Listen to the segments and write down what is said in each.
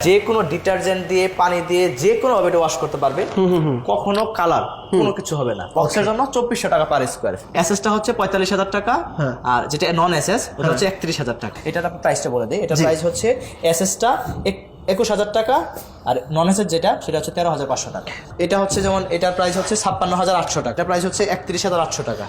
যে কোনো ডিটারজেন্ট দিয়ে পানি দিয়ে যে কোনো ভাবে এটা ওয়াশ করতে পারবে কখনো কালার কোনো কিছু হবে না। বক্সের জন্য চব্বিশশো টাকা পার স্কোয়ার এসএসটা হচ্ছে পঁয়তাল্লিশ হাজার টাকা হ্যাঁ। আর যেটা নন এসএস ওটা হচ্ছে একত্রিশ হাজার টাকা। এটার আপনি প্রাইসটা বলে দিই। এটা প্রাইস হচ্ছে এসএসটা একুশ হাজার টাকা আর নন এসএস যেটা সেটা হচ্ছে তেরো হাজার পাঁচশো টাকা। এটা হচ্ছে যেমন এটার প্রাইস হচ্ছে ছাপ্পান্ন হাজার আটশো টাকা। প্রাইস হচ্ছে একত্রিশ হাজার আটশো টাকা।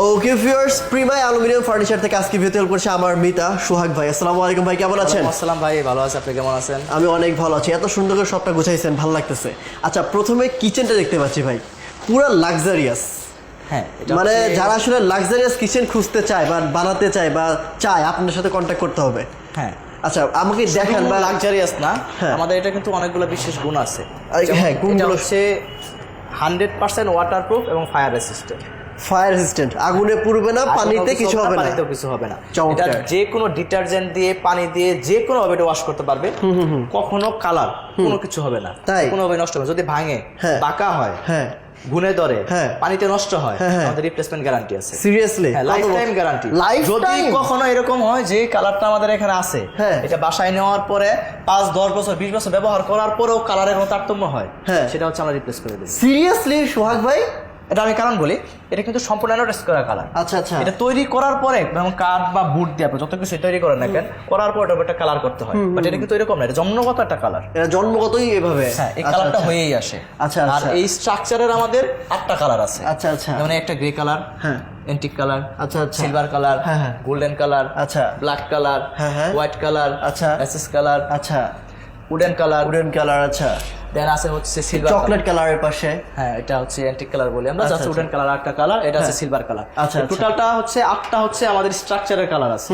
ওকে ভিউয়ার্স প্রিমাই অ্যালুমিনিয়াম ফার্নিচার থেকে আজকে ভিডিও করছে আমার মিতা সোহাগ ভাই। আসসালামু আলাইকুম ভাই কেমন আছেন? আসসালাম ভাই ভালো আছে আপনি কেমন আছেন? আমি অনেক ভালো আছি। এত সুন্দর করে সবটা গুছাইছেন ভালো লাগতেছে। আচ্ছা প্রথমে কিচেনটা দেখতে পাচ্ছি ভাই। পুরো লাক্সারিয়াস হ্যাঁ মানে যারা আসলে লাক্সারিয়াস কিচেন খুঁজতে চায় বা বানাতে চায় বা চায় আপনার সাথে কন্ট্যাক্ট করতে হবে। হ্যাঁ। আচ্ছা আমাকে দেখান বা লাক্সারিয়াস না হ্যাঁ। আমাদের এটা কিন্তু অনেকগুলো বিশেষ গুণ আছে। হ্যাঁ, গুণগুলো- হচ্ছে হান্ড্রেড পার্সেন্ট ওয়াটার প্রুফ এবং ফায়ার রেসিস্ট্যান্ট ফায়ার রেসিস্ট্যান্ট আগুনে পুড়বে না পানিতে কিছু হবে না পানিতেও কিছু হবে না। এটা যে কোনো ডিটারজেন্ট দিয়ে পানি দিয়ে যে কোনো ভাবে ওয়াশ করতে পারবে কখনো কালার কোনো কিছু হবে না তাই? কোনো ভাবে নষ্ট হবে যদি ভাঙে হ্যাঁ। বাঁকা হয় হ্যাঁ ধরে হ্যাঁ। পানিতে নষ্ট হয় হ্যাঁ। আমাদের রিপ্লেসমেন্ট গ্যারান্টি আছে সিরিয়াসলি লাইফ টাইম গ্যারান্টি? যদি কখনো এরকম হয় যে কালারটা আমাদের এখানে আছে হ্যাঁ। এটা বাসায় নেওয়ার পরে পাঁচ দশ বছর বিশ বছর ব্যবহার করার পরেও কালারের কোনো তারতম্য হয় হ্যাঁ। সেটা হচ্ছে আমরা রিপ্লেস করে দিই সিরিয়াসলি সোহাগ ভাই এটা আমি কারণ বলি এটা কিন্তু সম্পূর্ণ টেস্ট করা কালার আচ্ছা আচ্ছা। এটা তৈরি করার পরে যেমন কাঠ বা বুট দিয়ে আপনি যত কিছু তৈরি করেন না কেন করার পর এটা একটা কালার করতে হয়। বাট এটা কিন্তু এরকম না এটা জন্মগত একটা কালার এটা জন্মগতই এভাবে। হ্যাঁ এই আচ্ছা, কালারটা আচ্ছা। হয়েই আসে। আচ্ছা, আর আচ্ছা। এই স্ট্রাকচারের আমাদের আটটা কালার আছে। আচ্ছা আচ্ছা। যেমন একটা গ্রে কালার হ্যাঁ। এন্টিক কালার আচ্ছা আচ্ছা। সিলভার কালার হ্যাঁ, হ্যাঁ। গোল্ডেন কালার আচ্ছা। ব্ল্যাক কালার হ্যাঁ, হ্যাঁ। হোয়াইট কালার আচ্ছা। অ্যাসেস কালার আচ্ছা। উডেন কালার উডেন কালার আচ্ছা। দেন আছে হচ্ছে সিলভার চকলেট কালারের পাশে। হ্যাঁ এটা হচ্ছে অ্যান্টিক কালার বলি আমরা। আচ্ছা, জাস্ট আচ্ছা। উডেন কালার একটা কালার এটা আছে সিলভার কালার আচ্ছা, আচ্ছা। টোটালটা হচ্ছে আটটা হচ্ছে আমাদের স্ট্রাকচারের কালার আছে।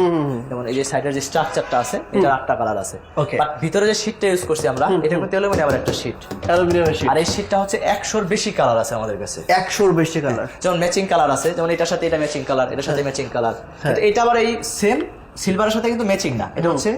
যেমন এই যে সাইডের যে স্ট্রাকচারটা আছে এটা আটটা কালার আছে। Okay. বাট ভিতরে যে শীটটা ইউজ করছি আমরা এটা কিন্তু মানে আবার একটা শীট অ্যালুমিনিয়াম শীট আর এই শীটটা হচ্ছে একশোর বেশি কালার আছে আমাদের কাছে। একশোর বেশি কালার যেমন ম্যাচিং কালার আছে যেমন এটার সাথে এটা ম্যাচিং কালার এটার সাথে ম্যাচিং কালার হ্যাঁ। এটা আবার এই সেম সিলভারের সাথে কিন্তু ম্যাচিং না। এটা হচ্ছে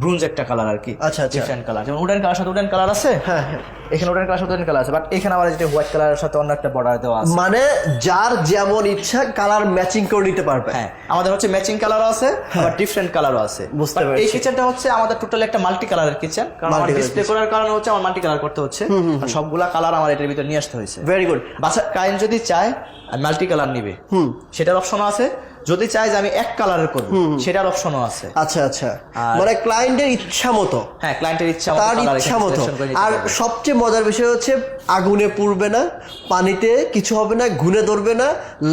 ব্রুঞ্জ একটা কালার আর কি আচ্ছা, আচ্ছা। ডিফারেন্ট কালার যেমন উডেন কালার সাথে উডেন কালার আছে? হ্যাঁ হ্যাঁ। এখানে উডেন কালার সাথে উডেন কালার আছে। বাট এখানে আবার যেটা হোয়াইট কালারের সাথে অন্য একটা বর্ডার দেওয়া আছে। মানে যার যেমন ইচ্ছা কালার ম্যাচিং করে নিতে পারবে। হ্যাঁ আমাদের হচ্ছে ম্যাচিং কালারও আছে আবার ডিফারেন্ট কালারও আছে। হ্যাঁ। বুঝতে পেরেছি। এই কিচেনটা হচ্ছে আমাদের টোটাল একটা মাল্টি কালারের কিচেন কারণ আমার ডিসপ্লে করার কারণে হচ্ছে আমার মাল্টি কালার করতে হচ্ছে। আর সবগুলা কালার আমার এটার ভিতরে নিয়ে আসতে হয়েছে। ভেরি গুড বাচ্চা ক্লায়েন্ট যদি চায় মাল্টি কালার নিবে। হুম। সেটার অপশনও আছে। যদি চায় যে আমি এক কালারের করব সেটার অপশনও আছে। আচ্ছা আচ্ছা। মানে ক্লায়েন্টের ইচ্ছা মতো। হ্যাঁ ক্লায়েন্টের ইচ্ছা মতো তার ইচ্ছা মতো। আর সবচেয়ে মজার বিষয় হচ্ছে আগুনে পুড়বে না পানিতে কিছু হবে না ঘুনে ধরবে না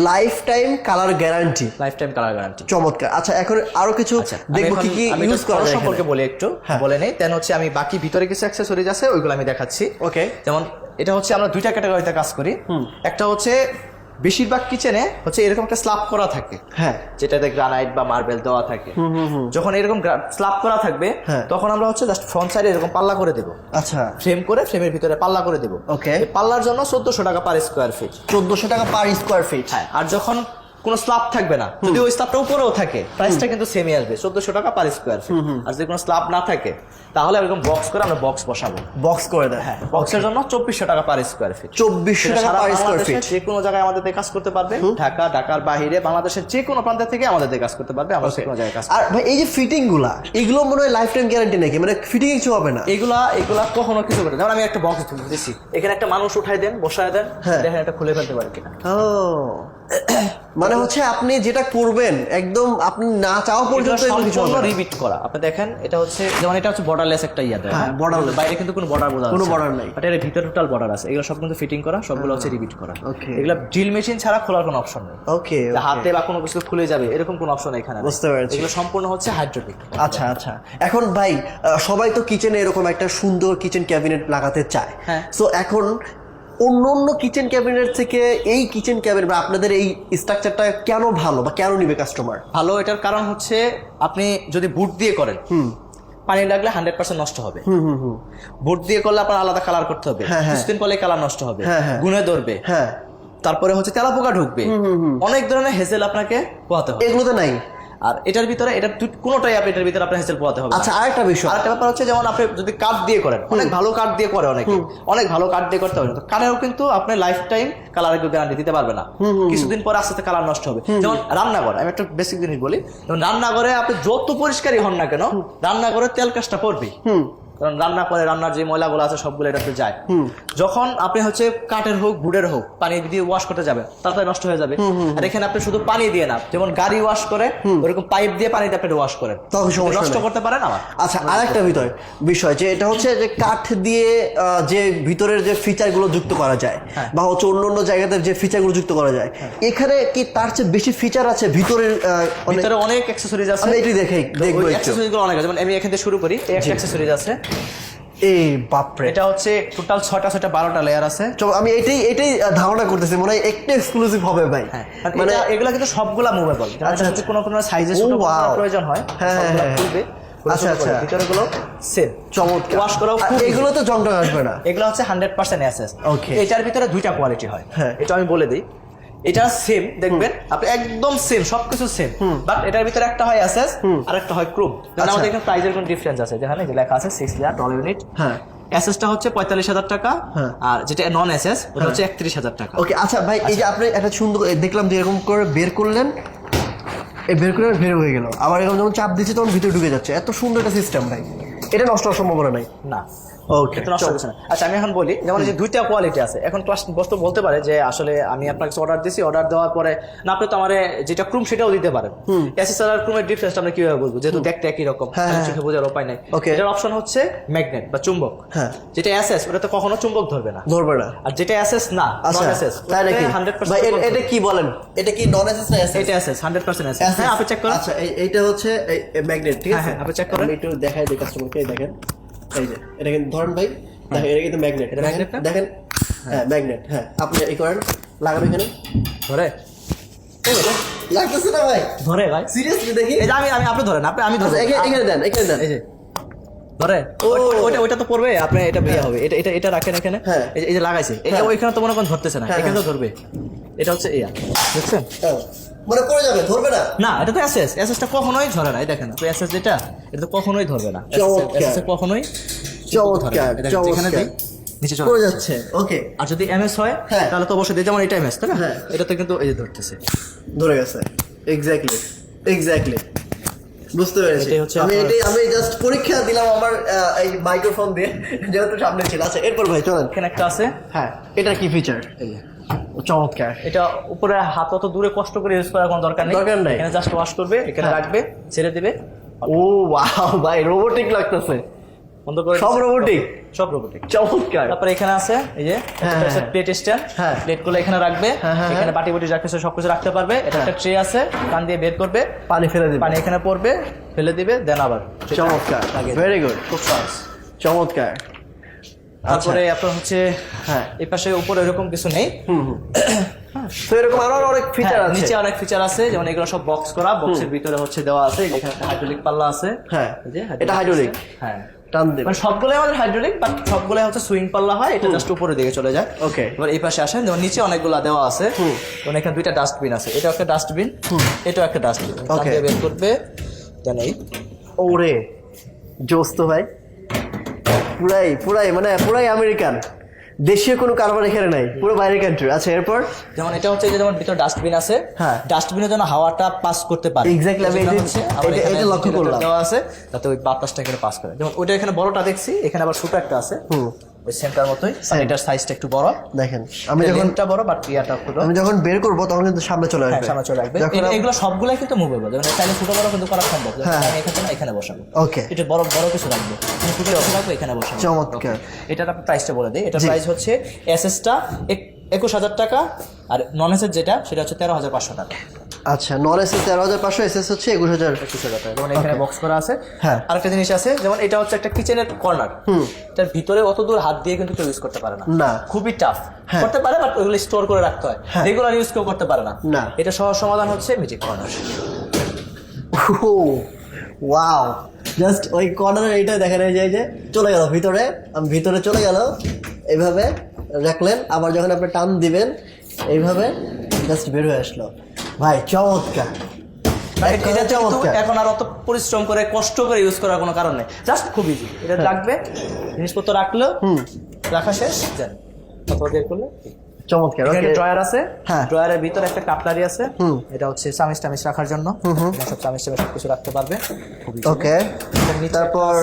lifetime colour guarantee lifetime colour guarantee চমৎকার। আচ্ছা এখন আরও কিছু দেখব কি কি ইউজ করা যায় সম্পর্কে বলি একটু হ্যাঁ। বলে নেই। দেন হচ্ছে আমি বাকি ভিতরে কিছু অ্যাক্সেসরিজ আছে ওইগুলো আমি দেখাচ্ছি। ওকে যেমন এটা হচ্ছে আমরা দুইটা ক্যাটাগরিতে কাজ করি। একটা হচ্ছে বেশিরভাগ কিচেনে হচ্ছে এরকম একটা স্ল্যাব করা থাকে। হ্যাঁ। যেটাতে গ্রানাইট বা মার্বেল দেওয়া থাকে। যখন এরকম স্ল্যাব করা থাকবে হ্যাঁ। তখন আমরা হচ্ছে জাস্ট ফ্রন্ট সাইডে এরকম পাল্লা করে দেবো। আচ্ছা। ফ্রেম করে ফ্রেমের ভিতরে পাল্লা করে দেবো। ওকে পাল্লার জন্য চোদ্দশো টাকা পার স্কোয়ার ফিট চোদ্দশো টাকা পার স্কোয়ার ফিট হ্যাঁ আর যখন কোনো স্ল্যাব থাকবে না। যদি ওই স্ল্যাবটা উপরেও থাকে প্রাইসটা কিন্তু সেমই আসবে চোদ্দশো টাকা পার স্কোয়ার ফিট আর যদি কোনো স্ল্যাব না থাকে তাহলে এরকম বক্স করে আমরা বক্স বসাবো। বক্স করে দেয়। হ্যাঁ বক্সের জন্য চব্বিশশো টাকা পার স্কোয়ার ফিট চব্বিশশো টাকা পার স্কোয়ার ফিট যে কোনো জায়গায় আমাদের কাজ করতে পারবে। ঢাকা ঢাকার বাহিরে বাংলাদেশের যে কোনো প্রান্ত থেকে আমাদের কাজ করতে পারবে। আমরা কোনো জায়গায় কাজ আর ভাই এই যে ফিটিংগুলা এগুলো মনে হয় লাইফ টাইম গ্যারান্টি নাকি? মানে ফিটিং কিছু হবে না? এগুলা এগুলা কখনো কিছু করে না। যেমন আমি একটা বক্স দিচ্ছি এখানে একটা মানুষ উঠাই দেন বসায় দেন হ্যাঁ। দেখেন একটা খুলে ফেলতে পারে কিনা। ও। মানে হচ্ছে আপনি যেটা করবেন একদম আপনি না চাওয়া পর্যন্ত। রিপিট করা। আপনি দেখেন এটা হচ্ছে যেমন এটা হচ্ছে বর্ডারলেস একটা ইয়া দেয় হ্যাঁ, বাইরে কিন্তু কোনো বর্ডার বোঝা কোনো border নাই। But এর ভিতরে টোটাল বর্ডার আছে। এগুলো সব কিন্তু ফিটিং করা সবগুলো হচ্ছে রিপিট করা। এগুলো ড্রিল মেশিন ছাড়া খোলার কোনো অপশন নেই। ওকে হাতে বা কোনো কিছু খুলে যাবে এরকম কোনো অপশন এখানে নেই। বুঝতে পেরেছি। এগুলো সম্পূর্ণ হচ্ছে হাইড্রোলিক আচ্ছা আচ্ছা। এখন ভাই সবাই তো কিচেনে এরকম একটা সুন্দর কিচেন ক্যাবিনেট লাগাতে চায়। হ্যাঁ। সো এখন অন্য অন্য কিচেন ক্যাবিনেট থেকে এই কিচেন ক্যাবিনেট বা আপনাদের এই স্ট্রাকচারটা কেন ভালো বা কেন নিবে কাস্টমার ভালো এটার কারণ হচ্ছে আপনি যদি বুট দিয়ে করেন হুম। পানি লাগলে হান্ড্রেড পার্সেন্ট নষ্ট হবে। হুম হুম হুম। বুট দিয়ে করলে আপনার আলাদা কালার করতে হবে। হ্যাঁ, হ্যাঁ। কিছুদিন পরে কালার নষ্ট হবে। হ্যাঁ, হ্যাঁ। গুনে ধরবে। হ্যাঁ। তারপরে হচ্ছে তেলাপোকা ঢুকবে। অনেক ধরনের হেসেল আপনাকে পোহাতে হবে। এগুলোতে নাই। আর এটার ভিতরে এটা কোনোটাই আপনি এটার ভিতরে আপনার হেসেল পোয়াতে হবে। আচ্ছা আরেকটা বিষয়। আরেকটা ব্যাপার হচ্ছে যেমন আপনি যদি কাঠ দিয়ে করেন অনেক ভালো কাঠ দিয়ে করে অনেকে। অনেক ভালো কাঠ দিয়ে করতে হবে। তো কাঠেও কিন্তু আপনি লাইফ টাইম কালারের গ্যারান্টি দিতে পারবে না। কিছুদিন পরে আস্তে আস্তে কালার নষ্ট হবে। যেমন রান্নাঘর আমি একটা বেসিক জিনিস বলি। রান্নাঘরে আপনি যত পরিষ্কারই হন না কেন রান্নাঘরে তেল কাজটা পড়বেই কারণ রান্না করে রান্নার যে ময়লাগুলো আছে সবগুলো এটাতে যায়। যখন আপনি হচ্ছে কাঠের হোক গুড়ের হোক পানি দিয়ে ওয়াশ করতে যাবেন তাড়াতাড়ি নষ্ট হয়ে যাবে। আর এখানে আপনি শুধু পানি দিয়ে না যেমন গাড়ি ওয়াশ করে ওরকম পাইপ দিয়ে পানিতে আপনি ওয়াশ করেন। তখন সমস্যা নষ্ট করতে পারেন আবার। আচ্ছা আরেকটা বিষয় বিষয় যে এটা হচ্ছে যে কাঠ দিয়ে যে ভিতরের যে ফিচারগুলো যুক্ত করা যায় হ্যাঁ। বা হচ্ছে অন্য অন্য জায়গাতে যে ফিচারগুলো যুক্ত করা যায় এখানে কি তার চেয়ে বেশি ফিচার আছে ভিতরের ভিতরে অনেক অ্যাক্সেসরিজ আছে। আমি এটি দেখেই দেখব একটু। অ্যাক্সেসরিজগুলো অনেক আছে। যেমন আমি এখান থেকে শুরু করি এই একটা অ্যাক্সেসরিজ আছে। এই বাপরে। এটা হচ্ছে টোটাল ছয়টা ছয়টা বারোটা লেয়ার আছে। আমি এটাই এটাই ধারণা করতেছি মনে হয় একটু এক্সক্লুসিভ হবে ভাই। হ্যাঁ মানে মানে এগুলো কিন্তু সবগুলা মুভেবল আচ্ছা, আচ্ছা। কোনো কোনো সাইজে ছোট প্রয়োজন হয়। হ্যাঁ, হ্যাঁ, হ্যাঁ। আচ্ছা, আচ্ছা। ভিতরে গুলো সেম চমৎকার। ওয়াশ করাও এগুলো তো জং আসবে না। এগুলো হচ্ছে হান্ড্রেড পার্সেন্ট অ্যাসেস Okay. এটার ভিতরে দুইটা কোয়ালিটি হয়। হ্যাঁ। এটা আমি বলে দিই। এটা সেম দেখবেন আপনি একদম সেম সবকিছু সেম বাট এটার ভিতরে একটা হয় অ্যাসেস আর একটা হয় ক্রুম আচ্ছা। আমাদের এখানে প্রাইজের কোনো ডিফারেন্স আছে যেখানে যে লেখা আছে সিক্স লেয়ার ডলার ইউনিট হ্যাঁ। অ্যাসেসটা হচ্ছে পঁয়তাল্লিশ হাজার টাকা হ্যাঁ। আর যেটা নন অ্যাসেস ওটা হচ্ছে একত্রিশ হাজার টাকা। ওকে আচ্ছা ভাই এই যে আপনি একটা সুন্দর দেখলাম যে এরকম করে বের করলেন এই বের করে বের হয়ে গেল। আবার এরকম যখন চাপ দিচ্ছে তখন ভিতরে ঢুকে যাচ্ছে। এত সুন্দর একটা সিস্টেম ভাই। এটা নষ্ট হওয়ার সম্ভাবনা নাই। না। এটা নষ্ট হচ্ছে না। আচ্ছা আমি এখন বলি যেমন যে দুইটা কোয়ালিটি আছে। এখন ক্লাস বস্তু বলতে পারে যে আসলে আমি আপনাকে অর্ডার দিছি অর্ডার দেওয়ার পরে না আপনি তো আমার যেটা ক্রুম সেটাও দিতে পারেন। এসএসআর আর ক্রুমের ডিফারেন্স আমরা কীভাবে বলব যেহেতু দেখতে একই রকম হ্যাঁ, হ্যাঁ। চোখে বোঝার উপায় নাই. এটার অপশন হচ্ছে ম্যাগনেট বা চুম্বক। হ্যাঁ। যেটা এসএস ওটা তো কখনো চুম্বক ধরবে না। ধরবে না। আর যেটা এসএস না আচ্ছা নন এসএস তাই নাকি? হান্ড্রেড ভাই এ- পার্সেন্ট এটা কি বলেন? এটা কি নন এসএস না এসএস এটা এসএস হান্ড্রেড পার্সেন্ট এসএস হ্যাঁ আপনি চেক করেন। আচ্ছা এই- এইটা হচ্ছে ম্যাগনেট ঠিক আছে? আপনি check করেন। একটু দেখাই দিই কাস্টমারকে দেখেন। এই যে এটা কিন্তু ধরেন ভাই দেখেন এটা কিন্তু ম্যাগনেট? দেখেন হ্যাঁ ম্যাগনেট হ্যাঁ। আপনি এই করেন এখানে। ধরে। লাগতেছে না ভাই। ধরে ভাই। সিরিয়াসলি দেখি। এই আমি আমি আপনি ধরেন আপনি আমি আচ্ছা, ধরে এখানে এখানে দেন এখানে দেন। এই যে ধরে। ওইটা ওইটা তো পড়বে আপনি এটা বিয়ে হবে। এটা এটা এটা রাখেন এখানে। হ্যাঁ। এই যে- লাগাইছে। এটা হ্যাঁ। ওইখানে তো মনে করেন ধরতেছে না। হ্যাঁ, এখানে তো হ্যাঁ। ধরবে। এটা হচ্ছে ইয়া। দেখছেন? হ্যাঁ। মানে পড়ে যাবে ধরবে না। না এটা তো এসএস এসএসটা কখনোই ধরে না এই দেখেন তো এসএস যেটা এটা তো কখনোই ধরবে না। এসএস কখনোই চমৎকার, এখানে। দিই নিচে চলে যাচ্ছে ওকে আর যদি এমএস হয় হ্যাঁ। তাহলে তো অবশ্যই যেমন এটা এমএস তাই না? হ্যাঁ। এটা তো কিন্তু এই যে ধরতেছে। ধরে গেছে। এক্স্যাক্টলি এক্স্যাক্টলি বুঝতে পেরেছি। আমি এটাই আমি জাস্ট পরীক্ষা দিলাম আমার এই মাইক্রোফোন দিয়ে যেহেতু সামনে ছিল। আচ্ছা এরপর ভাই চলেন। এখানে একটা আছে। হ্যাঁ এটা কি ফিচার এই চমৎকার। এটা উপরে হাত অত দূরে কষ্ট করে ইউজ করার কোনো দরকার নেই। দরকার নেই। এখানে জাস্ট ওয়াশ করবে এখানে হ্যাঁ। রাখবে ছেড়ে দিবে। ও ওয়াও ভাই রোবোটিক লাগতেছে। বন্ধ করে সব রোবোটিক সব রোবটিক চমৎকার। তারপরে এখানে আছে এই যে হ্যাঁ, হ্যাঁ। প্লেট স্ট্যান্ড হ্যাঁ। প্লেটগুলো এখানে রাখবে। হ্যাঁ, হ্যাঁ, এখানে বাটি বুটি যা কিছু সবকিছু রাখতে পারবে। এটা হ্যাঁ। একটা ট্রে আছে কান দিয়ে বের করবে। পানি ফেলে দিবে। পানি এখানে পড়বে ফেলে দিবে দেন আবার। চমৎকার। ভেরি গুড খুব সহজ। চমৎকার। তারপরে আপনার হচ্ছে হ্যাঁ এই পাশে উপরে এরকম কিছু নেই। তো এরকম আরও অনেক ফিচার হ্যাঁ, আছে। নিচে অনেক ফিচার আছে যেমন এগুলো সব বক্স করা বক্সের ভিতরে হচ্ছে দেওয়া আছে এখানে হাইড্রোলিক পাল্লা আছে। হ্যাঁ এটা হাইড্রোলিক হ্যাঁ। টান দিবে। মানে সবগুলোই আমাদের হাইড্রোলিক বাট সবগুলোই হচ্ছে সুইং পাল্লা হয় এটা জাস্ট উপরে দিকে চলে যায়। ওকে এবার এই পাশে আসেন যেমন নিচে অনেকগুলা দেওয়া আছে। যেমন এখানে দুইটা ডাস্টবিন আছে এটা একটা ডাস্টবিন এটাও একটা ডাস্টবিন Okay. বের করবে দেন ওরে জোস তো ভাই। পুরাই পুরাই মানে পুরাই আমেরিকান। দেশীয় কোনো কারবার এখানে নাই পুরো বাইরের কান্ট্রি আচ্ছা এরপর? যেমন এটা হচ্ছে যে যেমন ভিতরে ডাস্টবিন আছে হ্যাঁ। ডাস্টবিনের জন্য হাওয়াটা পাস করতে পারে। এক্স্যাক্টলি আমি এটা- এটা- লক্ষ্য করলাম। দেওয়া আছে যাতে ওই বাতাসটা এখানে পাস করে। যেমন ওইটা এখানে বড়টা দেখছি এখানে আবার ছোট একটা আছে। হুম। ওই সেন্টার মতোই। এটার সাইজটা একটু বড়। দেখেন আমি যখন লেন্থটা বড় বাট ইয়াটা আমি যখন বের করব তখন কিন্তু সামনে চলে হ্যাঁ আসবে। সামনে চলে আসবে। এগুলো সবগুলাই কিন্তু মুভেবল চাইলে ছোট বড় কিন্তু করা সম্ভব। হ্যাঁ। আমি এখানে না এখানে বসাবো। ওকে এটা বড় বড় কিছু রাখব। আমি ছোট কিছু রাখব এখানে বসাবো। চমৎকার। এটার আপনার প্রাইসটা বলে দিই। এটার জি। প্রাইস হচ্ছে এসএসটা একুশ হাজার টাকা আর নন এসের যেটা সেটা হচ্ছে তেরো হাজার পাঁচশো টাকা। আচ্ছা নন এস এস তেরো হাজার পাঁচশো এস এস হচ্ছে একুশ হাজার একুশ হাজার টাকা যেমন এখানে বক্স করা আছে। হ্যাঁ। আরেকটা জিনিস আছে যেমন এটা হচ্ছে একটা কিচেনের কর্নার হুম। এটার ভিতরে অত দূর হাত দিয়ে কিন্তু কেউ ইউজ করতে পারে না। না। খুবই টাফ হ্যাঁ। করতে পারে বাট ওগুলো স্টোর করে রাখতে হয়। হ্যাঁ। রেগুলার ইউজ কেউ করতে পারে না। না। এটা সহজ সমাধান হচ্ছে মিউজিক কর্নার ওয়াও জাস্ট ওই কর্নারের এইটা দেখা যায় যে চলে গেল ভিতরে। আমি ভিতরে চলে গেল। এইভাবে রাখলেন। আবার যখন আপনি টান দিবেন এইভাবে জাস্ট বের হয়ে আসলো। ভাই চমৎকার। এখন আর অত পরিশ্রম করে কষ্ট করে ইউজ করার কোনো কারণ নেই। জাস্ট খুব ইজি এটা রাখবে জিনিসপত্র রাখল রাখা শেষ যান। অথবা বের করলে চমৎকার ওকে ড্রয়ার আছে। হ্যাঁ। ড্রয়ারের ভিতরে একটা কাটলারি আছে। এটা হচ্ছে চামিচ টামিচ রাখার জন্য। সব চামিচ টামিচ কিছু রাখতে পারবে। ওকে তারপর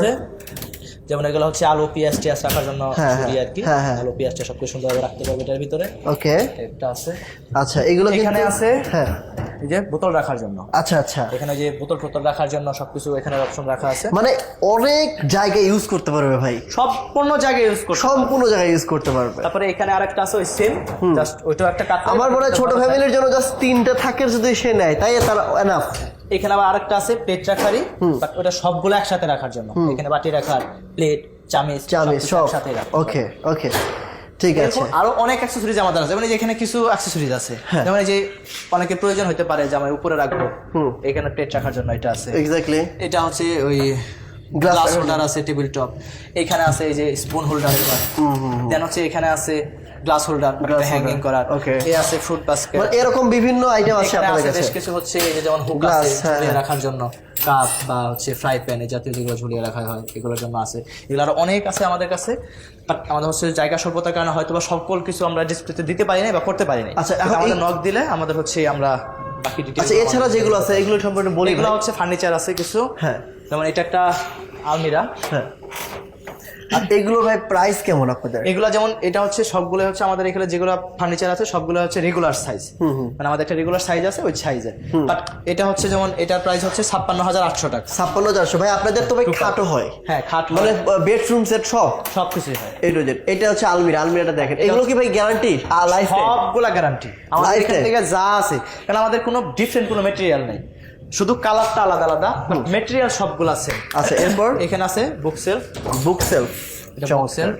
যেমন এগুলো হচ্ছে আলু পেঁয়াজ টিয়াজ রাখার জন্য হ্যাঁ, হ্যাঁ, আর কি। হ্যাঁ। আলু পেঁয়াজ টিয়াজ সবকিছু সুন্দরভাবে রাখতে পারবে এটার ভিতরে। ওকে। একটা আছে। আচ্ছা এগুলো এখানে আছে হ্যাঁ। এই যে বোতল রাখার জন্য। আচ্ছা আচ্ছা। এখানে যে বোতল টোতল রাখার জন্য সবকিছু এখানে অপশন রাখা আছে। মানে অনেক জায়গায় ইউজ করতে পারবে ভাই। সম্পূর্ণ জায়গায় ইউজ করতে সম্পূর্ণ জায়গায় ইউজ করতে পারবে। তারপরে এখানে আরেকটা আছে ওই সেম জাস্ট ওইটাও একটা কাট আমার মনে হয় ছোট ফ্যামিলির জন্য জাস্ট তিনটা থাকে যদি সে নেয় তাই তার এনাফ এখানে আবার আরেকটা আছে প্লেট রাখারই বাট ওটা সবগুলো একসাথে রাখার জন্য। এখানে বাটি রাখার প্লেট চামিচ চামিচ সব। একসাথে রাখা। ওকে ওকে। ঠিক আছে। আরও অনেক অ্যাক্সেসরিজ আমাদের আছে মানে এখানে কিছু অ্যাক্সেসরিজ আছে। হ্যাঁ। যেমন এই যে অনেকের প্রয়োজন হতে পারে যে আমার উপরে রাখব। এখানে প্লেট রাখার জন্য এটা আছে। এক্স্যাক্টলি এটা হচ্ছে ওই গ্লাস হোল্ডার আছে টেবিল টপ এখানে আছে এই যে স্পুন হোল্ডার দেন হচ্ছে এখানে আছে গ্লাস হোল্ডার হ্যাঙ্গিং করার. এই আছে ফ্রুট বাস্কেট মানে এরকম বিভিন্ন আইটেম আছে আপনাদের কাছে বেশ কিছু? হচ্ছে এই যে যেমন হুক আছে হ্যাঁ, ঝুলিয়ে হ্যাঁ। রাখার জন্য। কাপ বা হচ্ছে ফ্রাই প্যান এই জাতীয় যেগুলো ঝুলিয়ে রাখা হয় এগুলোর জন্য আছে। এগুলো আরও অনেক আছে আমাদের কাছে বাট আমাদের হচ্ছে জায়গা স্বল্পতার কারণে হয়তো বা সকল কিছু আমরা ডিসপ্লেতে দিতে পারি না বা করতে পারি না আচ্ছা, এখন আমাদের নক দিলে আমাদের হচ্ছে আমরা বাকি ডিটেইলস আচ্ছা এছাড়া যেগুলো আছে এগুলো সম্পর্কে বলি এগুলো হচ্ছে ফার্নিচার আছে কিছু। হ্যাঁ। যেমন এটা একটা আলমিরা। হ্যাঁ। আর এগুলো ভাই প্রাইস কেমন আপনাদের? এগুলো যেমন এটা হচ্ছে সবগুলো হচ্ছে আমাদের এখানে যেগুলো ফার্নিচার আছে সবগুলো হচ্ছে রেগুলার সাইজ মানে আমাদের একটা রেগুলার সাইজ আছে ওই সাইজের বাট এটা হচ্ছে যেমন এটার প্রাইস হচ্ছে ছাপ্পান্ন হাজার আটশো টাকা। ছাপ্পান্ন চারশো ভাই আপনাদের তো ভাই খাটো। হয়। হ্যাঁ খাট মানে বেডরুম সেট সব সব? কিছুই হয়। এই রোজের এটা হচ্ছে আলমিরা আলমিরাটা দেখেন। এগুলো কি ভাই গ্যারান্টি লাইফ সবগুলা গ্যারান্টি আমাদের এখান থেকে যা আছে। কারণ আমাদের কোনো ডিফারেন্ট কোনো মেটেরিয়াল নেই। শুধু কালারটা আলাদা আলাদা মেটেরিয়াল সবগুলো আছে। আচ্ছা এরপর? এখানে আছে বুক সেলফ বুক সেলফ এটা বুক সেলফ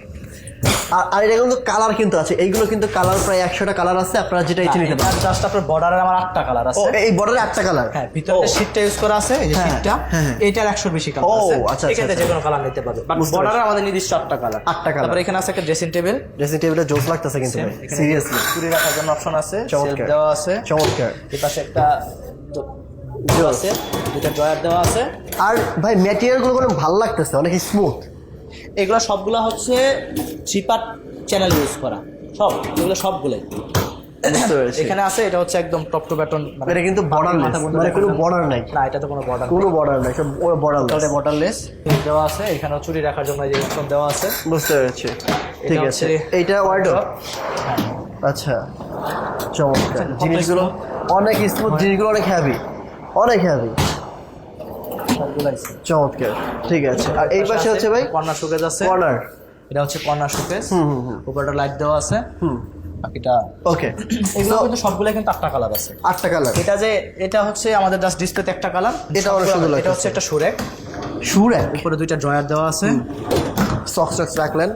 আর আর এটা কিন্তু কালার কিন্তু আছে। এইগুলো কিন্তু কালার প্রায় একশোটা কালার আছে আপনারা যেটা ইচ্ছে নিতে পারেন। জাস্ট আপনার বর্ডারের আমার আটটা কালার আছে। এই বর্ডারে আটটা কালার হ্যাঁ ভিতরে শীটটা ইউজ করা আছে এই যে হ্যাঁ, শীটটা হ্যাঁ, হ্যাঁ। এটার একশোর বেশি কালার আছে। ও, আচ্ছা, এখান থেকে আচ্ছা, যে কোনো কালার নিতে পারবে। বাট বর্ডারে আমাদের নির্দিষ্ট আটটা কালার আটটা কালার তারপরে এখানে আছে একটা ড্রেসিং টেবিল ড্রেসিং টেবিলটা জোস লাগতেছে কিন্তু ভাই। সিরিয়াসলি চুরি রাখার জন্য অপশন আছে সেলফ। দেওয়া আছে। চমৎকার। এই পাশে একটা। আছে দুটা ড্রয়ার দেওয়া আছে। আর ভাই ম্যাটেরিয়ালগুলো কোনো ভালো লাগতেছে অনেক স্মুথ এগুলো সবগুলো হচ্ছে চিপার চ্যানেল ইউজ করা। সব এগুলো সবগুলোই। এখানে আছে এটা হচ্ছে একদম টপ টু ব্যাটন এটা কিন্তু বর্ডারলেস মানে কোনো বর্ডার নাই। না এটা তো কোনো বর্ডার কোনো বর্ডার নাই সব বর্ডারলেস বর্ডারলেস দেওয়া আছে এখানেও চুরি রাখার জন্য যে অপশন দেওয়া আছে। বুঝতে পেরেছি। ঠিক আছে। এইটা ওয়ার্ডো আচ্ছা চমৎকার। জিনিসগুলো অনেক স্মুথ জিনিসগুলো অনেক হ্যাভি অনেক হ্যাভি। চমৎকার ঠিক আছে। আর এই পাশে হচ্ছে ভাই কর্নার শোকেজ আছে। কর্নার। এটা হচ্ছে কর্নার শোকেজ উপরটা লাইট দেওয়া আছে। হুম। বাকিটা ওকে এগুলো কিন্তু সবগুলো কিন্তু আটটা কালার আছে। আটটা কালার এটা যে এটা হচ্ছে আমাদের জাস্ট ডিসপ্লেতে একটা কালার এটা অনেক সুন্দর এটা হচ্ছে একটা সুরেক শুর উপরে দুইটা ড্রয়ার দেওয়া আছে। সক্স টক্স রাখলেন।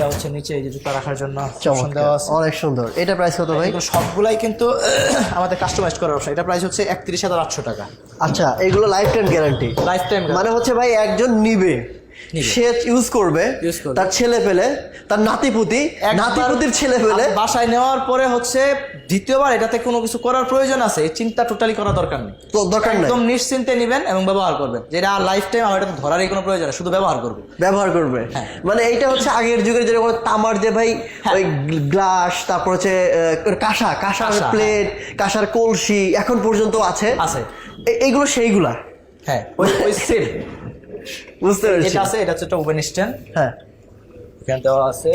এটা হচ্ছে নিচে এই যে জুতা রাখার জন্য অপশন দেওয়া আছে। অনেক সুন্দর। এটা প্রাইস কত ভাই? সবগুলাই কিন্তু আমাদের কাস্টমাইজ করার অপশন এটা প্রাইস হচ্ছে একত্রিশ হাজার আটশো টাকা। আচ্ছা এগুলো life time guarantee life time মানে হচ্ছে ভাই একজন নিবে। সে ইউজ করবে তার ছেলে পেলে তার নাতিপুতি নাতিপুতির ছেলে পেলে বাসায় নেওয়ার পরে হচ্ছে দ্বিতীয়বার এটাতে কোনো কিছু করার প্রয়োজন আছে এই চিন্তা টোটালি করার দরকার নেই। দরকার নাই। একদম নিশ্চিন্তে নেবেন এবং ব্যবহার করবেন যেটা লাইফ টাইম আমার এটা ধরারই কোনো প্রয়োজন নেই শুধু ব্যবহার করবেন ব্যবহার করবে। হ্যাঁ। মানে এইটা হচ্ছে আগের যুগের যেরকম তামার যে ভাই হ্যাঁ। ওই গ্লাস তারপর হচ্ছে কাঁসা কাঁসার প্লেট কাঁসার কলসি এখন পর্যন্ত আছে। আছে। এইগুলো সেইগুলা। হ্যাঁ। ওই সেম বুঝতে পেরেছি। এটা আছে এটা হচ্ছে একটা ওভেন স্ট্যান্ড হ্যাঁ। এখানে দেওয়া আছে।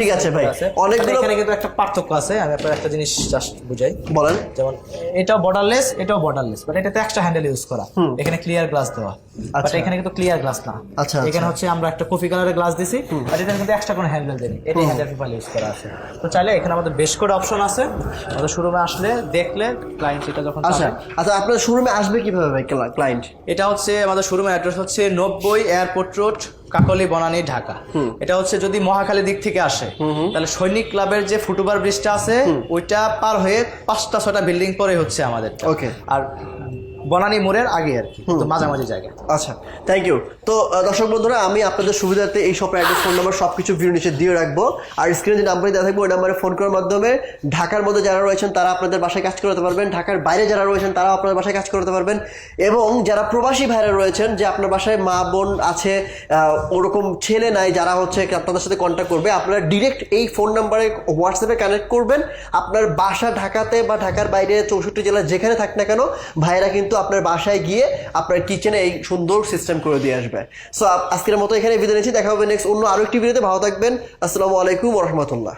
ঠিক আছে ভাই। অনেকগুলো এখানে কিন্তু একটা পার্থক্য আছে। আমি আপনার একটা জিনিস জাস্ট বুঝাই। বলেন। যেমন এটাও বর্ডারলেস এটাও বর্ডারলেস বাট এটাতে হ্যান্ডেল ইউজ করা। এখানে ক্লিয়ার গ্লাস দেওয়া। আচ্ছা। এখানে কিন্তু ক্লিয়ার গ্লাস না। আচ্ছা, এখানে আচ্ছা। হচ্ছে আমরা একটা কফি কালারের গ্লাস দিছি বাট এখানে কিন্তু এক্সট্রা কোনো হ্যান্ডেল দেয়নি। এটাই হ্যান্ডেল পেপার ইউজ করা আছে। তো চাইলে এখানে আমাদের বেশ করে অপশন আছে। আমাদের শোরুমে আসলে দেখলে ক্লায়েন্ট এটা যখন আচ্ছা আচ্ছা আপনার শোরুমে আসবে কীভাবে ভাই ক্লায়েন্ট এটা হচ্ছে আমাদের শোরুমের অ্যাড্রেস হচ্ছে নব্বই এয়ারপোর্ট রোড কাকলি বনানী ঢাকা। এটা হচ্ছে যদি মহাখালী দিক থেকে আসে তাহলে সৈনিক ক্লাবের যে ফুটওভার ব্রিজটা আছে ওইটা পার হয়ে পাঁচটা ছটা বিল্ডিং পরে হচ্ছে আমাদের। ওকে। আর বনানী মোড়ের আগে আর কি তো মাঝামাঝি জায়গায়। আচ্ছা থ্যাংক ইউ তো দর্শক বন্ধুরা আমি আপনাদের সুবিধার্থে এই শপের অ্যাড্রেস ফোন নাম্বার সব কিছু ভিডিও নিচে দিয়ে রাখব। আর স্ক্রিনে যে নাম্বারই দেওয়া থাকবে ওই নাম্বারে ফোন করার মাধ্যমে ঢাকার মধ্যে যারা রয়েছেন তারা আপনাদের বাসায় কাজ করতে পারবেন। ঢাকার বাইরে যারা রয়েছেন তারাও আপনাদের বাসায় কাজ করতে পারবেন। এবং যারা প্রবাসী ভাইরা রয়েছেন যে আপনার বাসায় মা বোন আছে আহ, ওরকম ছেলে নাই যারা হচ্ছে আপনাদের সাথে কন্ট্যাক্ট করবে আপনারা ডিরেক্ট এই ফোন নাম্বারে হোয়াটসঅ্যাপে কানেক্ট করবেন। আপনার বাসা ঢাকাতে বা ঢাকার বাইরে চৌষট্টি জেলা যেখানে থাক না কেন ভাইরা কিন্তু আপনার বাসায় গিয়ে আপনার কিচেনে এই সুন্দর সিস্টেম করে দিয়ে আসবে। সো আজকের মতো এখানে বিদায় নিচ্ছি। দেখা হবে নেক্সট অন্য আরও একটি ভিডিওতে ভালো থাকবেন। আসসালামু আলাইকুম রহমতুল্লাহ।